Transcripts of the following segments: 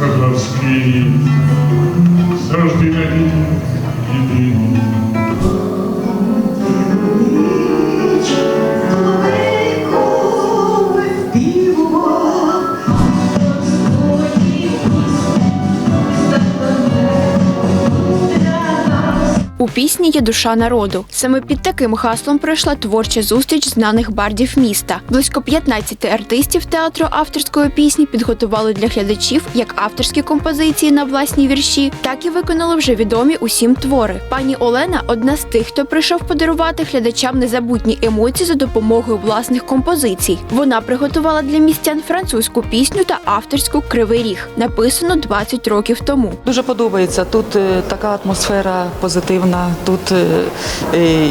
Козловський, завжди надій єдиний. У пісні є душа народу. Саме під таким гаслом пройшла творча зустріч знаних бардів міста. Близько 15 артистів театру авторської пісні підготували для глядачів як авторські композиції на власні вірші, так і виконали вже відомі усім твори. Пані Олена одна з тих, хто прийшов подарувати глядачам незабутні емоції за допомогою власних композицій. Вона приготувала для містян французьку пісню та авторську Кривий ріг, написану 20 років тому. Дуже подобається. Тут е, така атмосфера позитивна. Тут е, е,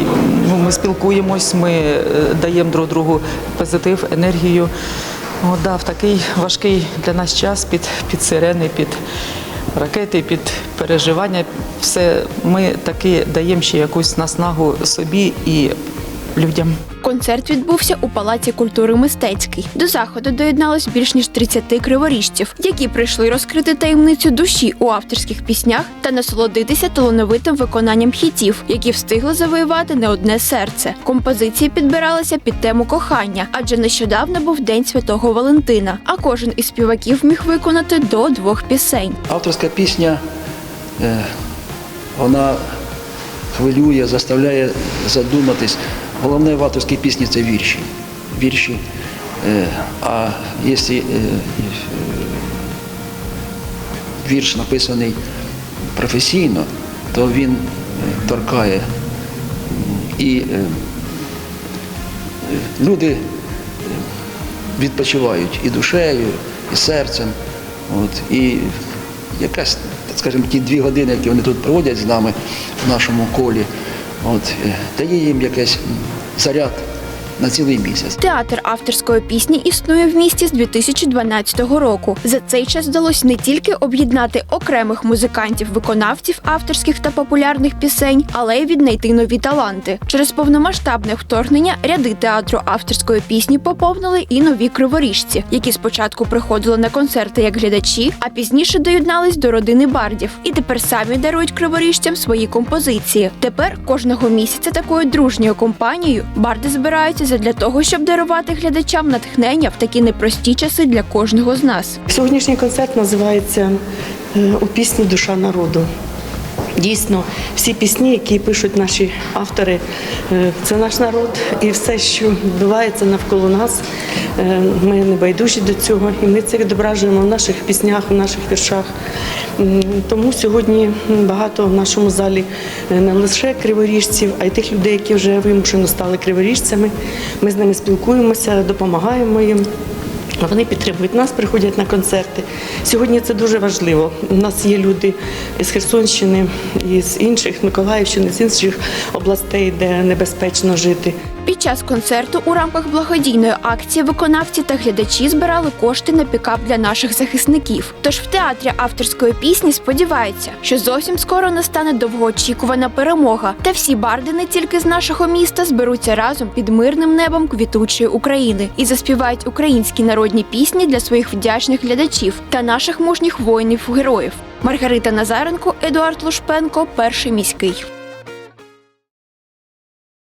ну, ми спілкуємось, ми е, даємо друг другу позитив, енергію. О, да, в такий важкий для нас час під, під сирени, під ракети, під переживання. Все ми таки даємо ще якусь наснагу собі і людям. Концерт відбувся у Палаці культури мистецький. До заходу доєдналось більш ніж 30 криворіжців, які прийшли розкрити таємницю душі у авторських піснях та насолодитися талановитим виконанням хітів, які встигли завоювати не одне серце. Композиції підбиралися під тему кохання, адже нещодавно був День Святого Валентина. А кожен із співаків міг виконати до двох пісень. Авторська пісня, е, вона хвилює, заставляє задуматись. Головне в авторській пісні це вірші. Вірші. Е, А якщо е, вірш написаний професійно, то він е, торкає. І люди відпочивають і душею, і серцем. От, і якась, скажімо, ті дві години, які вони тут проводять з нами в нашому колі, от, е, дає їм якийсь заряд на цілий місяць. Театр авторської пісні існує в місті з 2012 року. За цей час вдалося не тільки об'єднати окремих музикантів, виконавців авторських та популярних пісень, але й віднайти нові таланти. Через повномасштабне вторгнення ряди театру авторської пісні поповнили і нові криворіжці, які спочатку приходили на концерти як глядачі, а пізніше доєднались до родини бардів. І тепер самі дарують криворіжцям свої композиції. Тепер кожного місяця такою дружньою компанією барди збираються задля того, щоб дарувати глядачам натхнення в такі непрості часи для кожного з нас. Сьогоднішній концерт називається е, У пісні Душа народу. Дійсно, всі пісні, які пишуть наші автори, е, це наш народ, і все, що відбувається навколо нас, е, ми не байдужі до цього, і ми це відображуємо в наших піснях, в наших віршах. Тому сьогодні багато в нашому залі е, не лише криворіжців, а й тих людей, які вже вимушено стали криворіжцями. Ми з ними спілкуємося, допомагаємо їм. Вони підтримують нас, приходять на концерти. Сьогодні це дуже важливо. У нас є люди з Херсонщини, із інших Миколаївщини, з інших областей, де небезпечно жити. Під час концерту у рамках благодійної акції виконавці та глядачі збирали кошти на пікап для наших захисників. Тож в театрі авторської пісні сподіваються, що зовсім скоро настане довгоочікувана перемога, та всі барди не тільки з нашого міста зберуться разом під мирним небом квітучої України і заспівають українські народні пісні для своїх вдячних глядачів та наших мужніх воїнів-героїв. Маргарита Назаренко, Едуард Лушпенко, перший міський.